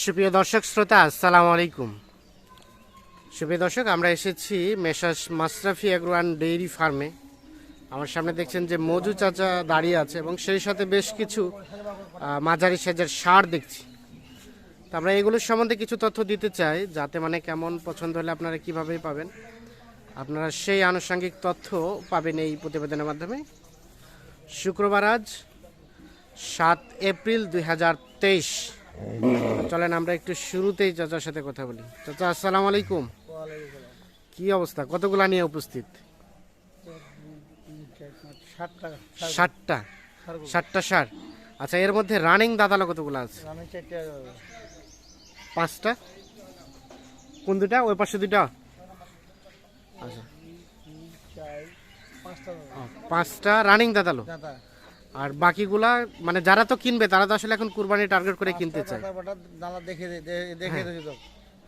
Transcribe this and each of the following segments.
সুপ্রিয় দর্শক, শ্রোতা, আসসালামু আলাইকুম। সুপ্রিয় দর্শক, আমরা এসেছি messrs Mashrafe agro and dairy ফার্মে। আমার সামনে দেখছেন যে মজু চাচা দাঁড়িয়ে আছে এবং সেই সাথে বেশ কিছু মাঝারি সাইজের সার দেখছি। তো আমরা এগুলোর সম্বন্ধে কিছু তথ্য দিতে চাই, যাতে মানে কেমন পছন্দ হলে আপনারা কীভাবে পাবেন। আপনারা সেই আনুষঙ্গিক তথ্য পাবেন এই প্রতিবেদনের মাধ্যমে। শুক্রবার আজ, সাত এপ্রিল দুই হাজার তেইশ। চলেন আমরা একটু শুরুতেই চাচার সাথে কথা বলি। চাচা আসসালামু আলাইকুম। কি অবস্থা? কতগুলা নিয়ে উপস্থিত? টাকা ষাটটা ষাটটা সার। আচ্ছা এর মধ্যে রানিং দাদালো কতগুলো আছে? পাঁচটা। কোন দুটা? ওই পাশে দুটা? আচ্ছা। পাঁচটা। পাঁচটা রানিং দাদালো? দাদা। আর বাকিগুলা মানে যারা তো কিনবে তারা তো আসলে এখন কুরবানি টার্গেট করে কিনতে চায়। দাদা দেখে দেখে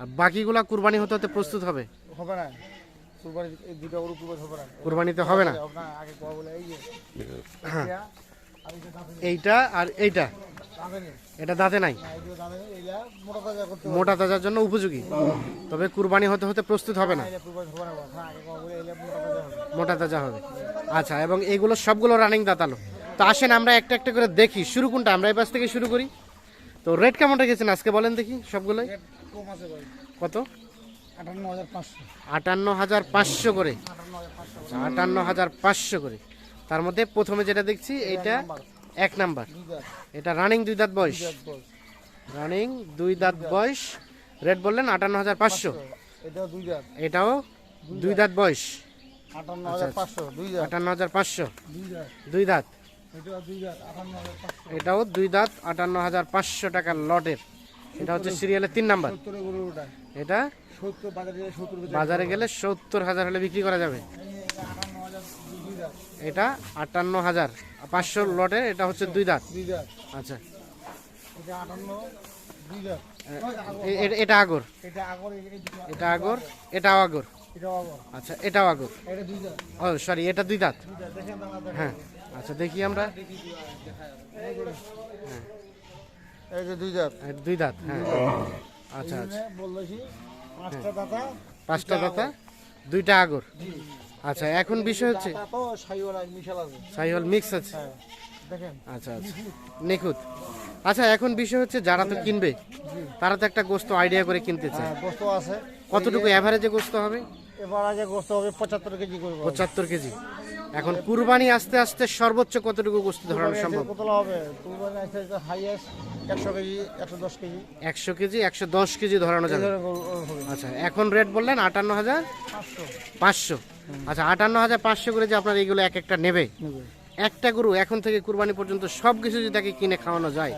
আর বাকিগুলা কুরবানি হতে হতে প্রস্তুত হবে? হবে না। কুরবানি দুটো গরু কুরবানি হবে না। কুরবানিতে হবে না? হ্যাঁ। এইটা আর এইটা এটা দাঁতে নাই? মোটা তাজার জন্য উপযোগী। তবে কুরবানি হতে হতে প্রস্তুত হবে না? হ্যাঁ। মোটা তাজা হবে। আচ্ছা এবং এইগুলো সবগুলো রানিং দাঁতালো? তো আসেন আমরা একটা একটা করে দেখি। শুরু কোনটা? আমরা এই পাশ থেকে শুরু করি। তো রেট কেমন রেখেছেন আজকে বলেন দেখি সবগুলোই? কত? আটান্ন হাজার পাঁচশো। করে। আটান্ন হাজার পাঁচশো। করে। তার মধ্যে প্রথমে যেটা দেখছি এটা এক নাম্বার। এটা রানিং দুই দাঁত বয়স। রানিং দুই দাঁত বয়স। রেট বললেন আটান্ন হাজার পাঁচশো। এটাও দুই দাঁত, বয়স। আটান্ন হাজার পাঁচশো, দুই দাঁত, আটান্ন হাজার পাঁচশো। দুই দাঁত। এটাও দুই দাঁত, আটান্ন হাজার পাঁচশো। টাকার লটের। এটা হচ্ছে সিরিয়ালের তিন নাম্বার। এটা বাজারে গেলে সত্তর হাজার হলে বিক্রি করা যাবে। এটা আটান্ন হাজার পাঁচশো লটে এটা হচ্ছে দুই দাঁত। আচ্ছা। এটা আগর। এটা আগর, এটাও আগর। আচ্ছা এটাও আগর। ও সরি এটা দুই দাঁত। হ্যাঁ। আচ্ছা দেখি আমরা। এই যে দুই দাঁত। দুই দাঁত হ্যাঁ। আচ্ছা আচ্ছা। বললেছি, পাঁচটা দাতা, পাঁচটা দাঁতা দুইটা আগর। আচ্ছা এখন বিষয় হচ্ছে সাইওয়ালা মিক্স আছে। হ্যাঁ, আচ্ছা আচ্ছা। নিখুঁত। আচ্ছা এখন বিষয় হচ্ছে যারা তো কিনবে তারা তো একটা গোস্ত আইডিয়া করে কিনতে চায়। হ্যাঁ, গোস্ত আছে। কতটুকু অ্যাভারেজে গোস্ত হবে? আগে গোস্ত হবে পঁচাত্তর কেজি পঁচাত্তর কেজি। এখন কুরবানি আস্তে আস্তে সর্বোচ্চ কতটুকু গোস্ত ধরানো সম্ভব? হবে? কুরবানি হাইয়েস্ট একশো কেজি একশো দশ কেজি। একশো কেজি একশো দশ কেজি ধরানো যাবে। আচ্ছা এখন রেট বললেন আটান্ন হাজার? পাঁচশো। আচ্ছা আটান্ন হাজার পাঁচশো করে যে আপনার এইগুলো এক একটা নেবে। একটা গরু এখন থেকে কুরবানি পর্যন্ত সব কিছু যদি তাকে কিনে খাওয়ানো যায়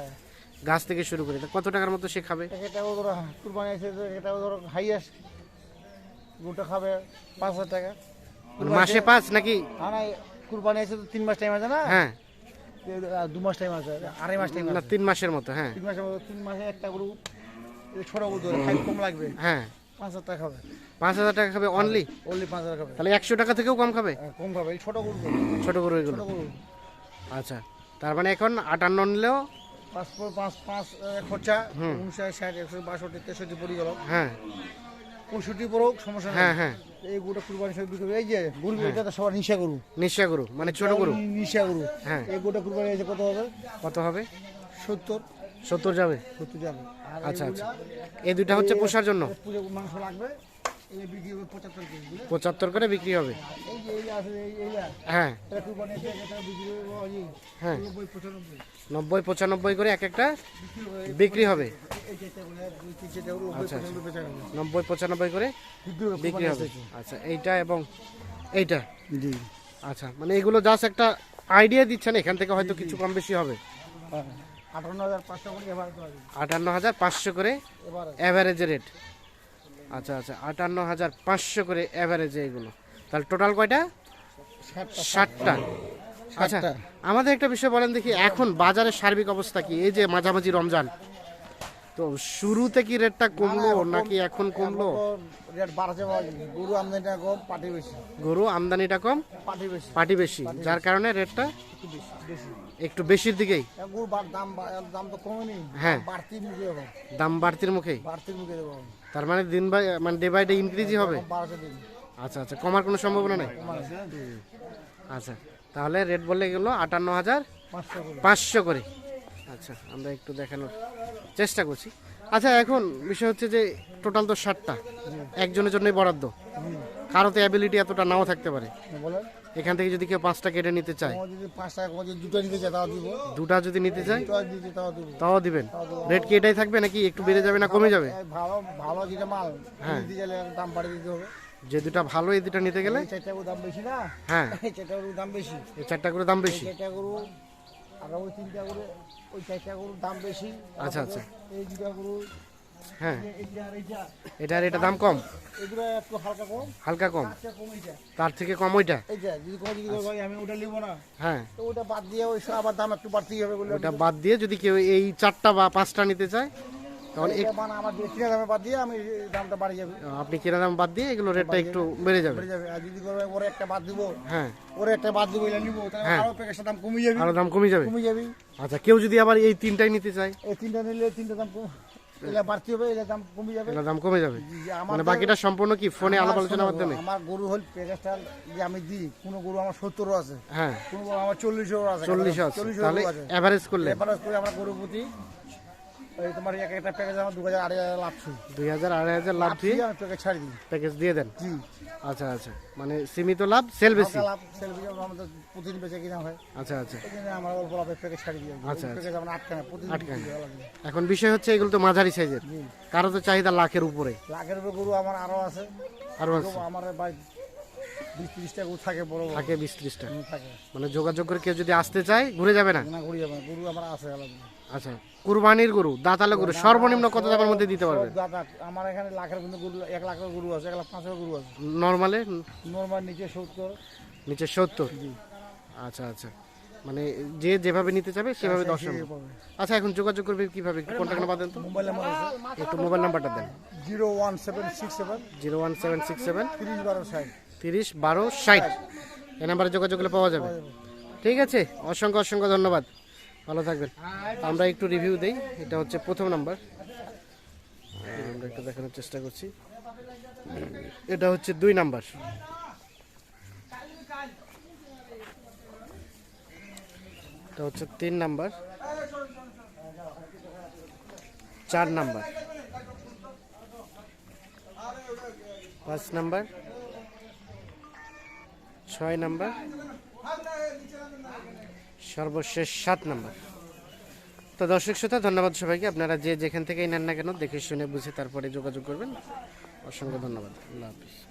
গাছ থেকে শুরু করে কত টাকার মতো সে খাবে? এটাও ধরো কুরবানি আছে এটাও ধরো হাইয়েস্ট গোটা খাবে পাঁচ হাজার টাকা। মাসে পাঁচ নাকি? না কুরবানি আছে তো তিন মাস টাইম আছে না? হ্যাঁ। দু মাস টাইম আছে আড়াই মাস টাইম না তিন মাসের মতো হ্যাঁ। তিন মাসের মধ্যে তিন মাসে একটা গরু ছোট গরু খাই কম লাগবে। হ্যাঁ। পাঁচ হাজার টাকা খাবে পাঁচ হাজার টাকা খাবে অনলি অনলি পাঁচ হাজার খাবে। তাহলে একশো টাকা থেকেও কম খাবে? হ্যাঁ, কম খাবে ছোট গরু ছোট গরু এগুলো। আচ্ছা তার মানে এখন আটান্ন নিলেও? পাঁচ পাঁচ পাঁচ খরচা উনষাট ষাট একশো বাষট্টি তেষট্টি পড়ে গেল হ্যাঁ। পঁয়ষট্টি পড়ুক সমস্যা হ্যাঁ হ্যাঁ। এই গরুটা কুরবানি সব বিক্রি এই যে গরু এটা তো সবার নিশা গরু। নিশা গরু মানে ছোট গরু। নিশা গরু। হ্যাঁ। এই গরুটা কুরবানি আছে কত হবে? কত হবে? সত্তর। সত্তর যাবে? সত্তর যাবে। আচ্ছা আচ্ছা। এই দুটা হচ্ছে পোষার জন্য? পুজো মাংস লাগবে। পঁচাত্তর করে বিক্রি হবে হ্যাঁ হ্যাঁ নব্বই পঁচানব্বই করে এক একটা বিক্রি হবে নব্বই পঁচানব্বই করে বিক্রি হবে। আচ্ছা এইটা এবং এইটা জি আচ্ছা মানে এগুলো জাস্ট একটা আইডিয়া দিচ্ছেন এখান থেকে হয়তো কিছু কম বেশি হবে হ্যাঁ আটান্ন হাজার পাঁচশো করে করে অ্যাভারেজ রেট আচ্ছা আচ্ছা আটান্ন হাজার পাঁচশো করে অ্যাভারেজে এগুলো তাহলে টোটাল কয়টা? ষাটটা আচ্ছা আমাদের একটা বিষয় বলেন দেখি এখন বাজারের সার্বিক অবস্থা কি? এই যে মাঝামাঝি রমজান তো শুরুতে কি রেটটা কমলো নাকি এখন কমলো? রেট বাড়ছে গরু আমদানিটা কম পাটি বেশি। গরু আমদানিটা কম? পাটি বেশি। পাটি বেশি। যার কারণে রেটটা একটু বেশি বেশি। একটু বেশির দিকেই? গরু দাম দাম তো কমেনি। হ্যাঁ। বাড়তির মুখে দাম বাড়তির মুখেই? বাড়তির মুখে দেবো তার মানে দিন বাই মানে ডে বাই ডে ইনক্রিজই হবে? আচ্ছা আচ্ছা কমার কোনো সম্ভাবনা নেই? আচ্ছা তাহলে রেট বললে গেলো আটান্ন হাজার পাঁচশো করে। আচ্ছা আমরা একটু দেখানোর চেষ্টা করছি। আচ্ছা এখন বিষয় হচ্ছে যে টোটাল তো ষাটটা। একজনের জন্যই বরাদ্দ। কারও তো অ্যাবিলিটি এতটা নাও থাকতে পারে। এখান থেকে যদি কেউ পাঁচটা কেটে নিতে চায়? যদি করে দুটো নিতে চায় তাও দিব। দুটা যদি নিতে চায়? দুটো তাও দিব। তাও দিবেন? রেট কি এটাই থাকবে নাকি একটু বেড়ে যাবে না কমে যাবে? ভালো ভালো যেটা মাল হ্যাঁ। দিতে গেলে দাম বাড়িয়ে দিতে হবে। যে দুটা ভালো এই দুটা নিতে গেলে? চারটা গরু দাম বেশি না? হ্যাঁ। চারটা দাম বেশি। এই চারটা করে দাম বেশি? চারটা আর ওই তিনটা ওই চারটা দাম বেশি। আচ্ছা, আচ্ছা। এই দুটা গরু হ্যাঁ। এটার এটা দাম কম? এগুলো একটু হালকা কম। আচ্ছা তার থেকে কম ওইটা? না হ্যাঁ। ওটা বাদ দিয়ে আবার দাম একটু বাড়তেই হবে ওটা বাদ দিয়ে যদি কেউ এই চারটা বা পাঁচটা নিতে চায় তখন মানে আমার কিনা দামে বাদ দিয়ে আমি দামটা বাড়িয়ে যাবে। আপনি কেনা দাম বাদ দিয়ে এগুলো রেটটা একটু বেড়ে যাবে। বেড়ে যাবে। আর যদি ওরে একটা বাদ দিব হ্যাঁ। ওরে একটা বাদ দিব এটা নিব তাহলে হ্যাঁ। আরও প্যাকেজের দাম কমে যাবে। আরও দাম কমে যাবে? কমে যাবে। আচ্ছা কেউ যদি আবার এই তিনটাই নিতে চায়? এই তিনটা নিলে তিনটা দাম এগুলা বাড়তি হবে এটা দাম কমে যাবে। এগুলো দাম কমে যাবে। মানে বাকিটা সম্পূর্ণ কি ফোনে আলাপ আলোচনার মাধ্যমে? আমার গরু হল প্যাকেজটা যে আমি দিই কোনো গরু আমার সত্তরও আছে। হ্যাঁ। কোনো গরু আমার চল্লিশও আছে চল্লিশ আছে। তাহলে গরু করলে এবার করে আমার গরু প্রতি এই তোমার এক একটা প্যাকেজ আমার দু হাজার আড়াই হাজার লাভ দুই হাজার আড়াই হাজার লাভ দিয়ে আমি প্যাকেজ ছাড়ি দিই। প্যাকেজ দিয়ে দেন? জি। আচ্ছা আচ্ছা। মানে সীমিত লাভ সেল বেশি? লাভ সেল বেশি আমাদের প্রতিদিন বেচে কিনা হয়। আচ্ছা আচ্ছা। আমরা অল্প লাভে প্যাকেজ ছাড়ি দিই। আচ্ছা প্যাকেজ আচ্ছা। আমরা আটকানা প্রতিদিন আটকানা এখন বিষয় হচ্ছে এগুলো তো মাঝারি সাইজের কারও তো চাহিদা লাখের উপরে। লাখের উপরে গরু আমার আরও আছে। আরও আছে। আমার বাড়ি 20 গরু থাকে বড় থাকে 20 টা মানে যোগাযোগ করে কেউ যদি আসতে চায় ঘুরে যাবে না? না ঘুরে যাবে গরু আমার আছে আচ্ছা কুরবানির গরু দাঁতালে গরু সর্বনিম্ন কত টাকার মধ্যে দিতে পারবে? দাঁতা আমার এখানে লাখের কিন্তু গরু 1 লাখের গরু আছে এক লাখ পাঁচ গরু আছে। নরমালে? নর্মাল নিচে 70 নিচে 70 আচ্ছা আচ্ছা। মানে যে যেভাবে নিতে চাবে হ্যাঁ, সেভাবে দর্শন আচ্ছা এখন যোগাযোগ করবে কীভাবে? কন্ট্যাক্ট নাম্বার দেন তো। মোবাইল নাম্বার একটু মোবাইল নাম্বারটা দেন। Zero one seven six seven. Zero one seven six seven. তিরিশ বারো ষাট। তিরিশ, বারো, ষাট। এই নাম্বারে যোগাযোগ করলে পাওয়া যাবে। ঠিক আছে? অসংখ্য অসংখ্য ধন্যবাদ। ভালো থাকবেন। আমরা একটু রিভিউ দেই। এটা হচ্ছে প্রথম নাম্বার আমরা একটু দেখানোর চেষ্টা করছি। এটা হচ্ছে দুই নাম্বার এটা হচ্ছে তিন নাম্বার চার নাম্বার পাঁচ নাম্বার ছয় নাম্বার। সর্বশেষ সাত নাম্বার। তো দর্শক শ্রোতা, ধন্যবাদ সবাইকে। আপনারা যে যেখান থেকেই নেন না কেন, দেখে শুনে বুঝে তারপরে যোগাযোগ করবেন। অসংখ্য ধন্যবাদ। আল্লাহ হাফিজ।